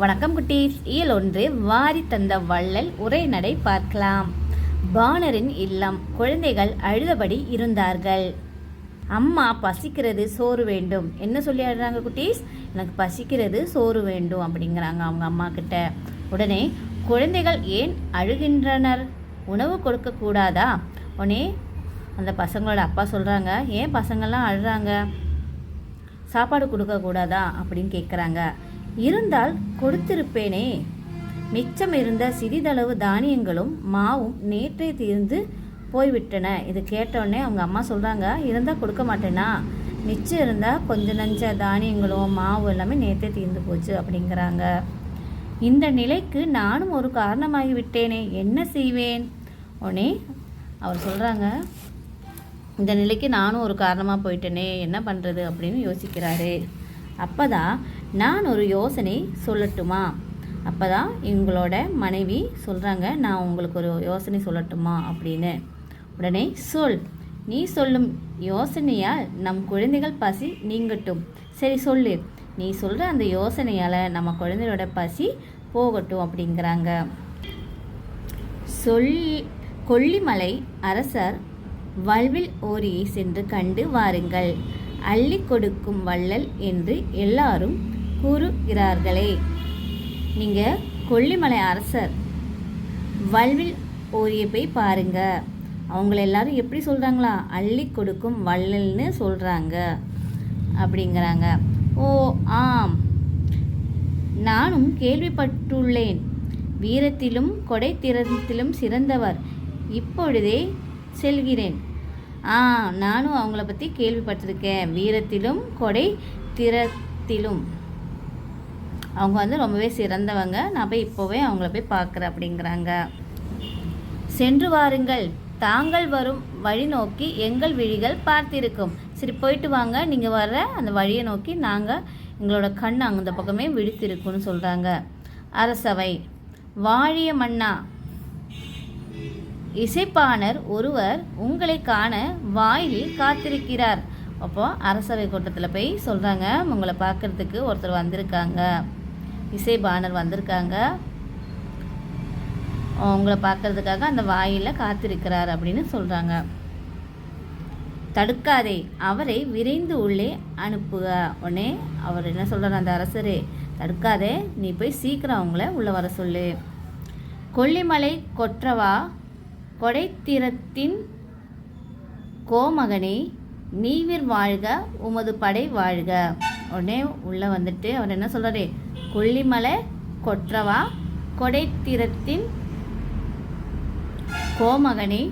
வணக்கம் குட்டீஸ். இயல் ஒன்று வாரி தந்த வள்ளல் உரைநடை பார்க்கலாம். பாணரின் இல்லம் குழந்தைகள் அழுதபடி இருந்தார்கள். அம்மா பசிக்கிறது சோறு வேண்டும். என்ன சொல்லி அழுறாங்க குட்டீஸ்? எனக்கு பசிக்கிறது சோறு வேண்டும் அப்படிங்கிறாங்க அவங்க அம்மா கிட்ட. உடனே குழந்தைகள் ஏன் அழுகின்றனர்? உணவு கொடுக்கக்கூடாதா உடனே அந்த பசங்களோட அப்பா சொல்கிறாங்க ஏன் பசங்கள்லாம் அழுறாங்க? சாப்பாடு கொடுக்கக்கூடாதா அப்படின்னு கேட்குறாங்க இருந்தால் கொடுத்திருப்பேனே. மிச்சம் இருந்த சிறிதளவு தானியங்களும் மாவும் நேற்றே தீர்ந்து போய்விட்டன. இது கேட்டோடனே அவங்க அம்மா சொல்கிறாங்க இருந்தால் கொடுக்க மாட்டேனா மிச்சம் இருந்தால் கொஞ்சம் நஞ்ச தானியங்களும் மாவு எல்லாமே நேற்றே தீர்ந்து போச்சு அப்படிங்கிறாங்க. இந்த நிலைக்கு நானும் ஒரு காரணமாகி விட்டேனே என்ன செய்வேன்? உடனே அவர் சொல்கிறாங்க இந்த நிலைக்கு நானும் ஒரு காரணமாக போயிட்டேனே. என்ன பண்ணுறது அப்படின்னு யோசிக்கிறாரு. அப்போ தான் நான் ஒரு யோசனை சொல்லட்டுமா? அப்போ தான் இவங்களோட மனைவி சொல்கிறாங்க நான் உங்களுக்கு ஒரு யோசனை சொல்லட்டுமா அப்படின்னு. உடனே சொல். நீ சொல்லும் யோசனையால் நம் குழந்தைகள் பசி நீங்கட்டும். சரி சொல்லு. நீ சொல்கிற அந்த யோசனையால் நம்ம குழந்தையோட பசி போகட்டும் அப்படிங்கிறாங்க. சொல் கொல்லிமலை அரசர் வல்வில் ஓரியை சென்று கண்டு வாருங்கள். அள்ளி கொடுக்கும் வள்ளல் என்று எல்லாரும் கூறுகிறார்களே. நீங்கள் கொல்லிமலை அரசர். வல்வில் ஓரிய போய் பாருங்க. அவங்கள எல்லாரும் எப்படி சொல்கிறாங்களா அள்ளி கொடுக்கும் வள்ளல்னு சொல்கிறாங்க அப்படிங்கிறாங்க. ஓ ஆம். நானும் கேள்விப்பட்டுள்ளேன். வீரத்திலும் கொடைத்திறத்திலும் சிறந்தவர். இப்பொழுதே செல்கிறேன். ஆ நானும் அவங்கள பற்றி கேள்விப்பட்டிருக்கேன். வீரத்திலும் கொடை திறத்திலும் அவங்க வந்து ரொம்பவே சிறந்தவங்க. நான் போய் இப்போவே அவங்கள போய் பார்க்குறேன் அப்படிங்கிறாங்க. சென்று வாருங்கள். தாங்கள் வரும் வழி நோக்கி எங்கள் விழிகள் பார்த்திருக்கும். சரி போயிட்டு வாங்க. நீங்கள் வர்ற அந்த வழியை நோக்கி நாங்கள் எங்களோட கண் அந்த பக்கமே விழித்திருக்கும்னு சொல்கிறாங்க அரசவை. வாழிய மன்னா. இசைப்பாணர் ஒருவர் உங்களை காண வாயிலில் காத்திருக்கிறார். அப்போ அரசவை கூட்டத்தில் போய் சொல்கிறாங்க உங்களை பார்க்கறதுக்கு ஒருத்தர் வந்திருக்காங்க. இசை பாணர் வந்திருக்காங்க. உங்களை பார்க்கறதுக்காக அந்த வாயில் காத்திருக்கிறார் அப்படின்னு சொல்கிறாங்க தடுக்காதே அவரை விரைந்து உள்ளே அனுப்புக. உடனே அவர் என்ன சொல்கிறார் அந்த அரசரே தடுக்காதே நீ போய் சீக்கிரம் அவங்கள உள்ளே வர சொல்லு. கொல்லிமலை கொற்றவா கொடைத்திரத்தின் கோமகனே நீவிர் வாழ்க உமது படை வாழ்க. உடனே உள்ளே வந்துட்டு அவர் என்ன சொல்கிறாரு கொல்லிமலை கொற்றவா கொடைத்திறத்தின் கோமகனே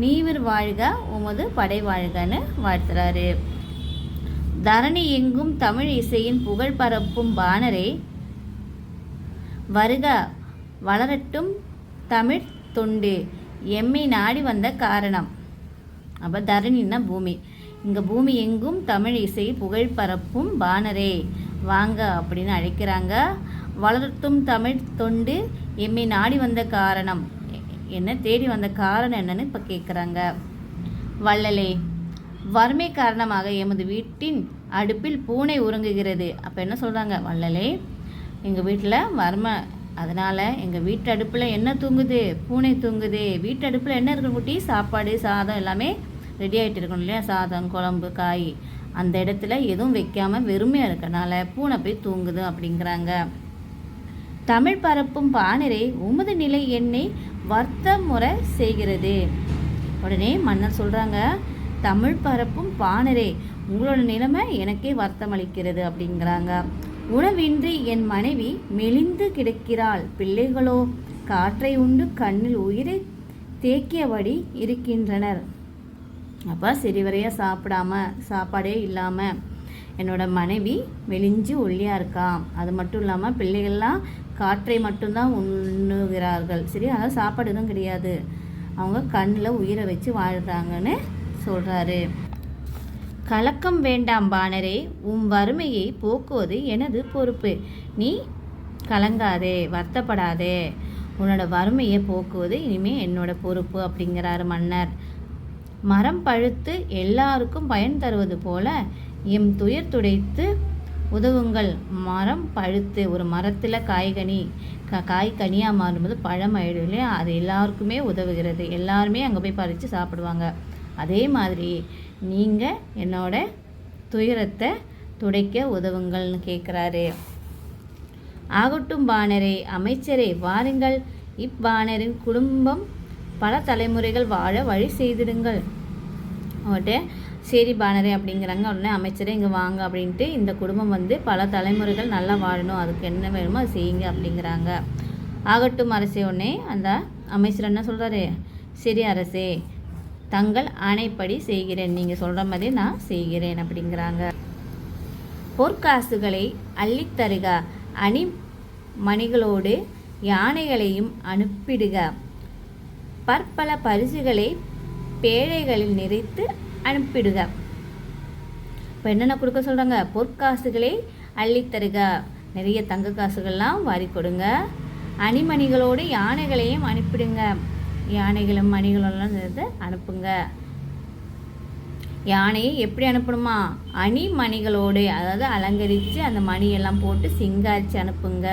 நீவிர் வாழ்க உமது படை வாழ்கன்னு வாழ்த்துறாரு. தரணி எங்கும் தமிழ் இசையின் புகழ் பரப்பும் பானரே வருக வளரட்டும் தமிழ் தொண்டு எம்மை நாடி வந்த காரணம். அப்போ தரணின்னா பூமி. இங்கே பூமி எங்கும் தமிழ் இசை புகழ் பரப்பும் பாணரே. வாங்க அப்படின்னு அழைக்கிறாங்க. வளர்த்தும் தமிழ் தொண்டு எம்மை நாடி வந்த காரணம். என்ன தேடி வந்த காரணம் என்னன்னு இப்போ கேட்குறாங்க வள்ளலே வறுமை காரணமாக எமது வீட்டின் அடுப்பில் பூனை உறங்குகிறது. அப்போ என்ன சொல்கிறாங்க வள்ளலே எங்கள் வீட்டில் வறுமை அதனால் எங்கள் வீட்டு அடுப்பில் என்ன தூங்குது? பூனை தூங்குது. வீட்டு அடுப்பில் என்ன இருக்கிற குட்டி? சாப்பாடு சாதம் எல்லாமே ரெடி ஆகிட்டு இருக்கணும் இல்லையா சாதம் குழம்பு காய். அந்த இடத்துல எதுவும் வைக்காமல் வெறுமையாக இருக்கனால பூனை போய் தூங்குது அப்படிங்கிறாங்க. தமிழ் பரப்பும் பாணரே உமது நிலை என்னை வர்த்த முறை செய்கிறது. உடனே மன்னர் சொல்கிறாங்க தமிழ் பரப்பும் பாணரே உங்களோட நிலைமை எனக்கே வருத்தம் அளிக்கிறது அப்படிங்கிறாங்க. உணவின்றி என் மனைவி மெலிந்து கிடக்கிறாள் பிள்ளைகளோ காற்றை உண்டு கண்ணில் உயிரை தேக்கியபடி இருக்கின்றனர். அப்போ சிறிவரையாக சாப்பிடாம சாப்பாடே இல்லாமல் என்னோட மனைவி மெலிஞ்சு ஒல்லியாக இருக்கா? அது மட்டும் இல்லாமல் பிள்ளைகள்லாம் காற்றை மட்டும்தான் உண்ணுகிறார்கள். சரி அதாவது சாப்பாடு எதுவும் கிடையாது. அவங்க கண்ணில் உயிரை வச்சு வாழ்கிறாங்கன்னு சொல்கிறாரு கலக்கம் வேண்டாம் பானரே உன் வறுமையை போக்குவது எனது பொறுப்பு. நீ கலங்காதே வருத்தப்படாதே. உன்னோட வறுமையை போக்குவது இனிமேல் என்னோட பொறுப்பு அப்படிங்கிறாரு மன்னர். மரம் பழுத்து எல்லாருக்கும் பயன் தருவது போல எம் துயர் துடைத்து உதவுங்கள் மரம் பழுத்து ஒரு மரத்தில் காய்கனி க காய் கனியாக மாறும்போது பழம் ஆயிடும் இல்லையா? அது எல்லாருக்குமே உதவுகிறது. எல்லாருமே அங்கே போய் பறித்து சாப்பிடுவாங்க. அதே மாதிரி நீங்கள் என்னோட துயரத்தை துடைக்க உதவுங்கள்னு கேட்குறாரு ஆகட்டும் பாணரே அமைச்சரே வாருங்கள். இப்பாணரின் குடும்பம் பல தலைமுறைகள் வாழ வழி செய்திடுங்கள். அவர்கிட்ட சரி பானரே அப்படிங்கிறாங்க. உடனே அமைச்சரே இங்கே வாங்க அப்படின்ட்டு இந்த குடும்பம் வந்து பல தலைமுறைகள் நல்லா வாழணும். அதுக்கு என்ன வேணுமோ அது செய்யுங்க அப்படிங்கிறாங்க. ஆகட்டும் அரசே உடனே அந்த அமைச்சர் என்ன சொல்கிறாரு சரி அரசே தங்கள் ஆணைப்படி செய்கிறேன். நீங்கள் சொல்கிற மாதிரி நான் செய்கிறேன் அப்படிங்கிறாங்க. பொற்காசுகளை அள்ளித்தருக அணி மணிகளோடு யானைகளையும் அனுப்பிடுக. பற்பல பரிசுகளை பேழைகளில் நிறைத்து அனுப்பிடுக. இப்போ என்னென்ன கொடுக்க சொல்கிறாங்க பொற்காசுகளை அள்ளித்தருக. நிறைய தங்க காசுகள்லாம் வாரி கொடுங்க. அணிமணிகளோடு யானைகளையும் அனுப்பிடுங்க. யானைகளும் மணிகளெல்லாம் சேர்த்து அனுப்புங்க. யானையை எப்படி அனுப்பணுமா? அணி மணிகளோடு அதாவது அலங்கரித்து அந்த மணியெல்லாம் போட்டு சிங்காரித்து அனுப்புங்க.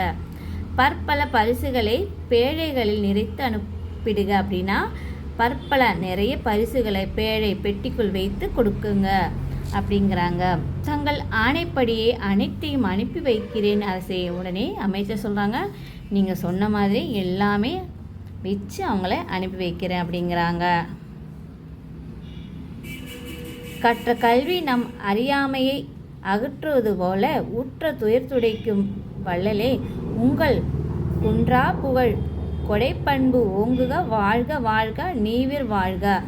பற்பல பரிசுகளை பேழைகளில் நிறைத்து அனுப்பு அனுப்பிடுக அப்படின்னா பற்பல நிறைய பரிசுகளை பேழை பெட்டிக்குள் வைத்து கொடுக்குங்க அப்படிங்கிறாங்க. தங்கள் ஆணைப்படியே அனைத்தையும் அனுப்பி வைக்கிறேன். அரசே உடனே அமைச்சர் சொல்கிறாங்க நீங்கள் சொன்ன மாதிரி எல்லாமே வச்சு அவங்கள அனுப்பி வைக்கிறேன் அப்படிங்கிறாங்க. கற்ற கல்வி நம் அறியாமையை அகற்றுவது போல உற்ற துயர் துடைக்கும் வள்ளலே உங்கள் குன்றா புகழ் கொடைப்பண்பு ஓங்குக வாழ்க வாழ்க நீவிர் வாழ்க.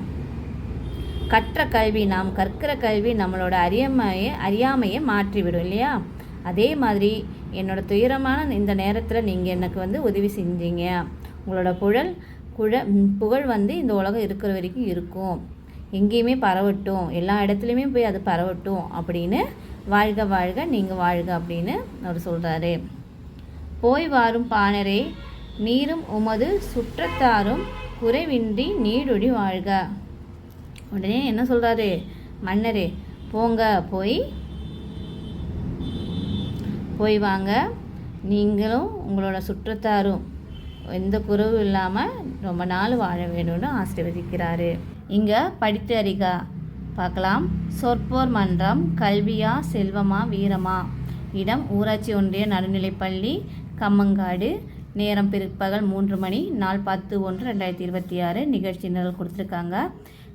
கற்ற கல்வி நாம் கற்கிற கல்வி நம்மளோட அறியாமையை அறியாமையை மாற்றிவிடும் இல்லையா? அதே மாதிரி என்னோட துயரமான இந்த நேரத்தில் நீங்கள் எனக்கு வந்து உதவி செஞ்சீங்க. உங்களோட புழல் குழ புகழ் வந்து இந்த உலகம் இருக்கிற வரைக்கும் இருக்கும். எங்கேயுமே பரவட்டும். எல்லா இடத்துலையுமே போய் அது பரவட்டும் அப்படின்னு வாழ்க வாழ்க நீங்கள் வாழ்க அப்படின்னு அவர் சொல்கிறாரு போய் வாரும் பாணரே நீரும் உமது சுற்றத்தாரும் குறைவின்றி நீடொடி வாழ்க. உடனே என்ன சொல்கிறாரு மன்னரே போங்க போய் போய் வாங்க. நீங்களும் உங்களோட சுற்றத்தாரும் எந்த குறவும் இல்லாமல் ரொம்ப நாள் வாழ வேணும்னு ஆசீர்வதிக்கிறாரு. இங்கே படித்து அறிகா. பார்க்கலாம். சொற்போர் மன்றம் கல்வியா செல்வமா வீரமா? இடம் ஊராட்சி ஒன்றிய நடுநிலைப்பள்ளி கம்மங்காடு நேரம் பிற்பகல் மூன்று மணி நாள் பத்து ஒன்று ரெண்டாயிரத்தி இருபத்தி ஆறு நிகழ்ச்சி நிரல் கொடுத்துருக்காங்க.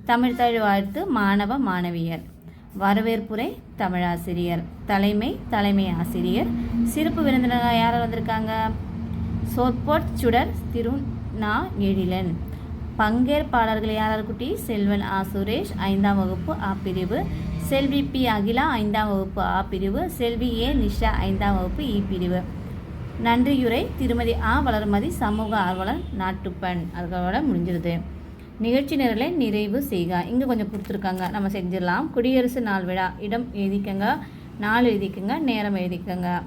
தமிழ்தாழ் வாழ்த்து மாணவ மாணவியர். வரவேற்புரை தமிழாசிரியர். தலைமை தலைமை ஆசிரியர். சிறப்பு விருந்தினராக யார் வந்திருக்காங்க? சொற்பொற் சுடர் திருநா எழிலன். பங்கேற்பாளர்கள் யாரார் குட்டி? செல்வன் ஆ சுரேஷ். ஐந்தாம் வகுப்பு ஆ பிரிவு. செல்வி பி அகிலா. ஐந்தாம் வகுப்பு ஆ பிரிவு. செல்வி ஏ நிஷா. ஐந்தாம் வகுப்பு இ பிரிவு. நன்றியுரை திருமதி ஆ. வளர்மதி சமூக ஆர்வலர் நாட்டுப்பண். அதோட முடிஞ்சிருது. நிகழ்ச்சி நிரலை நிறைவு செய்க. இங்கே கொஞ்சம் கொடுத்துருக்காங்க. நம்ம செஞ்சிடலாம். குடியரசு நாள் விழா. இடம் எழுதிக்கங்க. நாள் எழுதிக்கங்க. நேரம் எழுதிக்கங்க.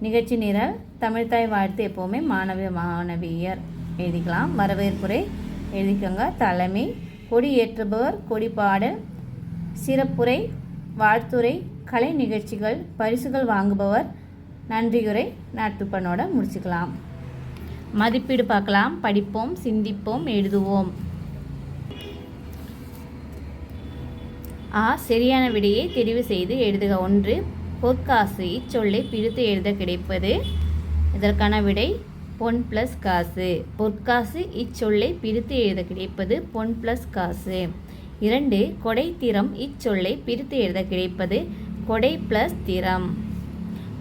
நிகழ்ச்சி நிரல் தமிழ்தாய் வாழ்த்து எப்போவுமே மாணவ மாணவியர். எழுதிக்கலாம். வரவேற்புரை எழுதிக்கோங்க. தலைமை கொடி ஏற்றுபவர் கொடிப்பாடல் சிறப்புரை வாழ்த்துரை கலை நிகழ்ச்சிகள் பரிசுகள் வாங்குபவர் நன்றியுரை. நட்புப்பனோட முடிச்சுக்கலாம். மதிப்பீடு பார்க்கலாம். படிப்போம் சிந்திப்போம் எழுதுவோம். ஆ சரியான விடையை தெரிவு செய்து எழுதுக. ஒன்று பொற்காசு இச்சொல்லை பிரித்து எழுத கிடைப்பது. இதற்கான விடை பொன் ப்ளஸ் காசு. பொற்காசு இச்சொல்லை பிரித்து எழுத கிடைப்பது பொன் ப்ளஸ் காசு. இரண்டு கொடை திறம் இச்சொல்லை பிரித்து எழுத கிடைப்பது கொடை ப்ளஸ் திறம்.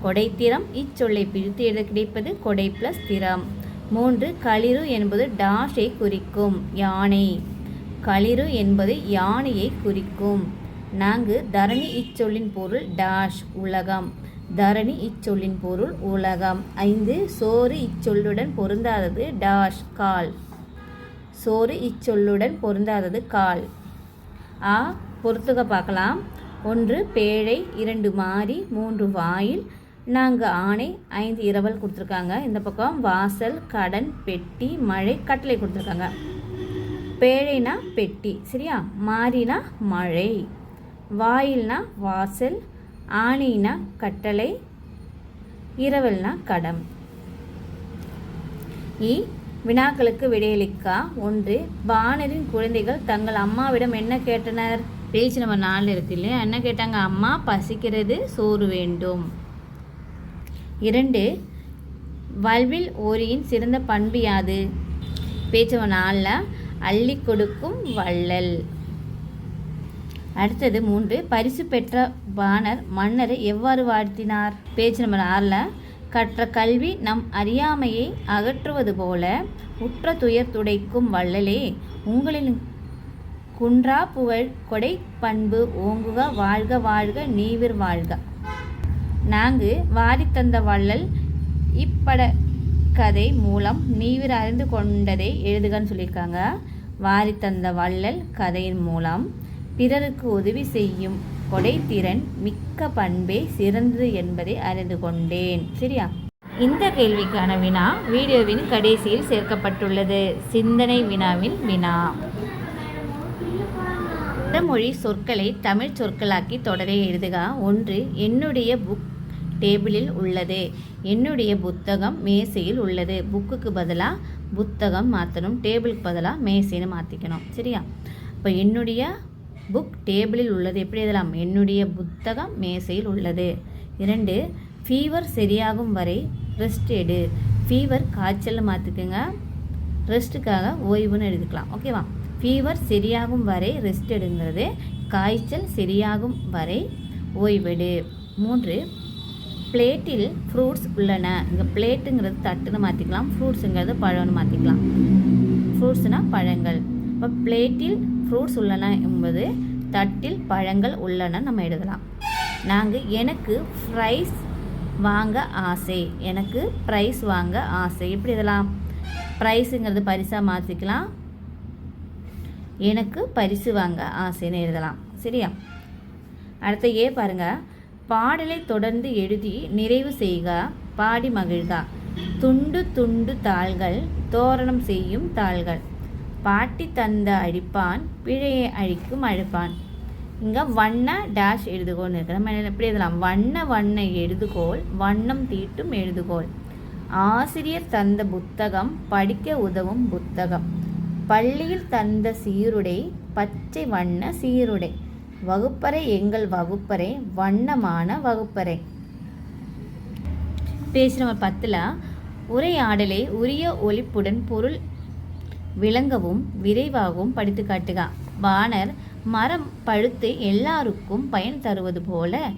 கொடைத்திறம் இச்சொல்லை பிரித்து எழுத கிடைப்பது? கொடை ப்ளஸ் திறம். மூன்று களிறு என்பது டாஷை குறிக்கும் யானை. களிறு என்பது யானையை குறிக்கும். நான்கு தரணி இச்சொல்லின் பொருள் டாஷ் உலகம். தரணி இச்சொல்லின் பொருள் உலகம். ஐந்து சோறு இச்சொல்லுடன் பொருந்தாதது டாஷ் கால். சோறு இச்சொல்லுடன் பொருந்தாதது கால். ஆ பொறுத்துக பார்க்கலாம். ஒன்று பேழை இரண்டு மாறி மூன்று வாயில் நாங்கள் ஆணை ஐந்து இரவல் கொடுத்துருக்காங்க. இந்த பக்கம் வாசல் கடன் பெட்டி மழை கட்டளை கொடுத்துருக்காங்க. பேழைனா பெட்டி சரியா? மாறினா மழை. வாயில்னா வாசல் ஆணினா கட்டளை இரவல்னா கடம். இ. வினாக்களுக்கு விடையளிக்கா. ஒன்று பானரின் குழந்தைகள் தங்கள் அம்மாவிடம் என்ன கேட்டனர்? பேச்சு நம்ம நாலு இருக்கு இல்லையா? என்ன கேட்டாங்க? அம்மா பசிக்கிறது சோறு வேண்டும். இரண்டு வல்வில் ஓரியின் சிறந்த பண்பு யாது? பேச்சவன் நாளில் அள்ளி கொடுக்கும் வள்ளல். அடுத்தது மூன்று பரிசு பெற்ற பாணர் மன்னரை எவ்வாறு வாழ்த்தினார்? பேச்சு நம்பர் ஆறில் கற்ற கல்வி நம் அறியாமையை அகற்றுவது போல உற்ற துயர் துடைக்கும் வள்ளலே உங்களின் குன்றா புகழ் கொடை பண்பு ஓங்குக வாழ்க வாழ்க நீவிர் வாழ்க. நாங்கு வாரித்தந்த வள்ளல் இப்பட கதை மூலம் நீவிர் அறிந்து கொண்டதை எழுதுகன்னு சொல்லியிருக்காங்க. வாரித்தந்த வள்ளல் கதையின் மூலம் பிறருக்கு உதவி செய்யும் கொடைத்திறன் மிக்க பண்பே சிறந்தது என்பதை அறிந்து கொண்டேன். சரியா? இந்த கேள்விக்கான வினா வீடியோவின் கடைசியில் சேர்க்கப்பட்டுள்ளது. சிந்தனை வினாவின் வினா. மொழி சொற்களை தமிழ் சொற்களாக்கி தொடரை எழுதுக. ஒன்று என்னுடைய புக் டேபிளில் உள்ளது. என்னுடைய புத்தகம் மேசையில் உள்ளது. புக்குக்கு பதிலாக புத்தகம் மாற்றணும் டேபிளுக்கு பதிலாக மேசைன்னு மாற்றிக்கணும் சரியா? இப்போ என்னுடைய புக் டேபிளில் உள்ளது. எப்படி எழுதலாம்? என்னுடைய புத்தகம் மேசையில் உள்ளது. இரண்டு ஃபீவர் சரியாகும் வரை ரெஸ்ட் எடு. ஃபீவர் காய்ச்சல் மாற்றிக்கோங்க ரெஸ்ட்டுக்காக ஓய்வுன்னு எழுதிக்கலாம். ஓகேவா ஃபீவர் சரியாகும் வரை ரெஸ்ட் எடுங்கிறது. காய்ச்சல் சரியாகும் வரை ஓய்வெடு. மூன்று பிளேட்டில் ஃப்ரூட்ஸ் உள்ளன. இங்கே பிளேட்டுங்கிறது தட்டுன்னு மாற்றிக்கலாம் ஃப்ரூட்ஸுங்கிறது பழம்னு மாற்றிக்கலாம் ஃப்ரூட்ஸ்னால் பழங்கள். இப்போ பிளேட்டில் ஃப்ரூட்ஸ் உள்ளன என்பது தட்டில் பழங்கள் உள்ளன நம்ம எழுதலாம். நாங்கள் எனக்கு ஃப்ரைஸ் வாங்க ஆசை. எனக்கு ப்ரைஸ் வாங்க ஆசை. எப்படி எழுதலாம்? ப்ரைஸுங்கிறது பரிசாக மாற்றிக்கலாம் எனக்கு பரிசு வாங்க ஆசைன்னு எழுதலாம். சரியா? அடுத்த ஏ பாருங்கள் பாடலை தொடர்ந்து எழுதி நிறைவு செய்க பாடி மகிழ்க. துண்டு துண்டு தாள்கள் தோரணம் செய்யும் தாள்கள். பாட்டி தந்த அழிப்பான் பிழையை அழிக்கும் அழிப்பான். இங்கே வண்ண டேஷ் எழுதுகோல்னு இருக்கு. நம்ம எப்படி எழுதலாம்? வண்ண வண்ண எழுதுகோல் வண்ணம் தீட்டும் எழுதுகோல் ஆசிரியர் தந்த புத்தகம் படிக்க உதவும் புத்தகம். பள்ளியில் தந்த சீருடை பச்சை வண்ண சீருடை. வகுப்பறை எங்கள் வகுப்பறை வண்ணமான வகுப்பறை. பேஜ் நம்பர் பத்தில் உரையாடலை உரிய ஒலிப்புடன் பொருள் விளங்கவும் விரைவாகவும் படித்து காட்டுக. பாணர் மரம் பழுத்து எல்லாருக்கும் பயன் தருவது போல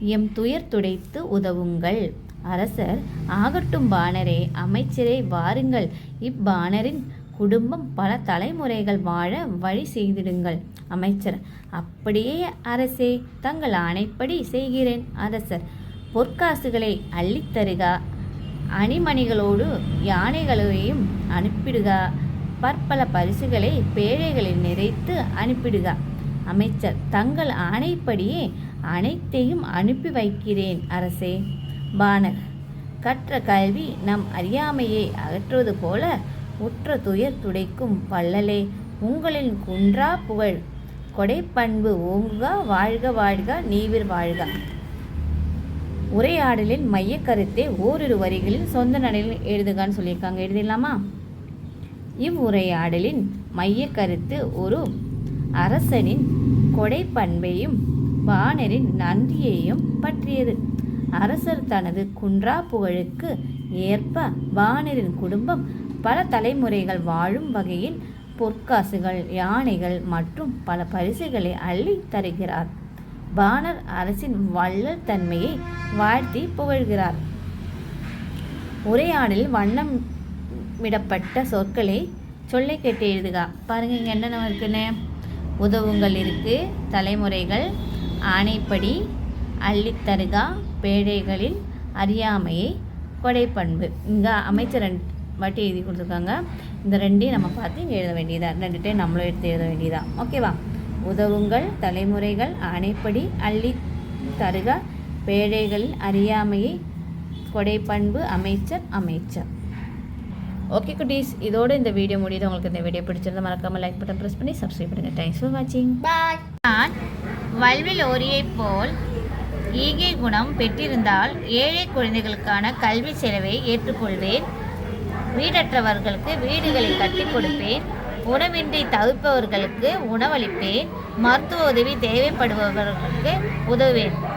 எம் துயர் துடைத்து உதவுங்கள். அரசர் ஆகட்டும் பாணரே அமைச்சரே வாருங்கள். இப்பாணரின் குடும்பம் பல தலைமுறைகள் வாழ வழி செய்திடுங்கள் அமைச்சர். அப்படியே அரசே தங்கள் ஆணைப்படி செய்கிறேன் அரசர். பொற்காசுகளை அள்ளித்தருகா அணிமணிகளோடு யானைகளையும் அனுப்பிடுக பற்பல பரிசுகளை பேழைகளில் நிறைத்து அனுப்பிடுக. அமைச்சர் தங்கள் ஆணைப்படியே அனைத்தையும் அனுப்பி வைக்கிறேன் அரசே. பானர் கற்ற கல்வி நம் அறியாமையை அகற்றுவது போல உற்ற துயர் துடைக்கும் பல்லலே உங்களின் குன்றா புகழ். கொடைப்பண்பு ஓங்குக வாழ்க வாழ்க நீவிர் வாழ்க. உரையாடலின் மையக் கருத்தை ஓரிரு வரிகளில் சொந்த நடையில் எழுதுகான்னு சொல்லியிருக்காங்க. எழுதிடலாமா? இவ்வுரையாடலின் மையக் கருத்து ஒரு அரசனின் கொடைப்பண்பையும் பாணரின் நன்றியையும் பற்றியது. அரசர் தனது குன்றா புகழுக்கு ஏற்ப வாணரின் குடும்பம் பல தலைமுறைகள் வாழும் வகையில் பொற்காசுகள் யானைகள் மற்றும் பல பரிசுகளை அள்ளி தருகிறார். பாணர் அரசின் வள்ளல் தன்மையை வாழ்த்தி புகழ்கிறார். உரையாடலில் வண்ணமிடப்பட்ட சொற்களை சொல்லை கேட்டு எழுதுக. பாருங்க இங்கே என்னென்ன இருக்குன்னு? உதவுங்கள் இருக்கு தலைமுறைகள் ஆணைப்படி அள்ளித்தருகா பேழைகளில் அறியாமையை கொடைப்பண்பு. இங்கே அமைச்சர் ரெண்டு வாட்டி எழுதி கொடுத்துருக்காங்க. இந்த ரெண்டையும் நம்ம பார்த்து இங்கே எழுத வேண்டியதா? ரெண்டு டைம் நம்மளும் எடுத்து எழுத வேண்டியதா? ஓகேவா? உதவுங்கள் தலைமுறைகள் ஆணைப்படி அள்ளி தருக. பேழைகளில் அறியாமையை கொடைப்பண்பு அமைச்சர் அமைச்சர். ஓகே குட்டீஸ் இதோட இந்த வீடியோ முடியுது. உங்களுக்கு இந்த வீடியோ பிடிச்சிருந்தா மறக்காம லைக் பட்டன் ப்ரெஸ் பண்ணி சப்ஸ்கிரைப் பண்ணுங்க. தேங்க்ஸ் ஃபார் வாட்சிங் பாய் நான் வல்வில் ஓரியைப் போல் ஈகை குணம் பெற்றிருந்தால் ஏழை குழந்தைகளுக்கான கல்வி செலவை ஏற்றுக்கொள்வேன். வீடற்றவர்களுக்கு வீடுகளை கட்டிக் கொடுப்பேன். உணவின்றி தவிப்பவர்களுக்கு உணவளிப்பேன். மருத்துவ உதவி தேவைப்படுபவர்களுக்கு உதவுவேன்.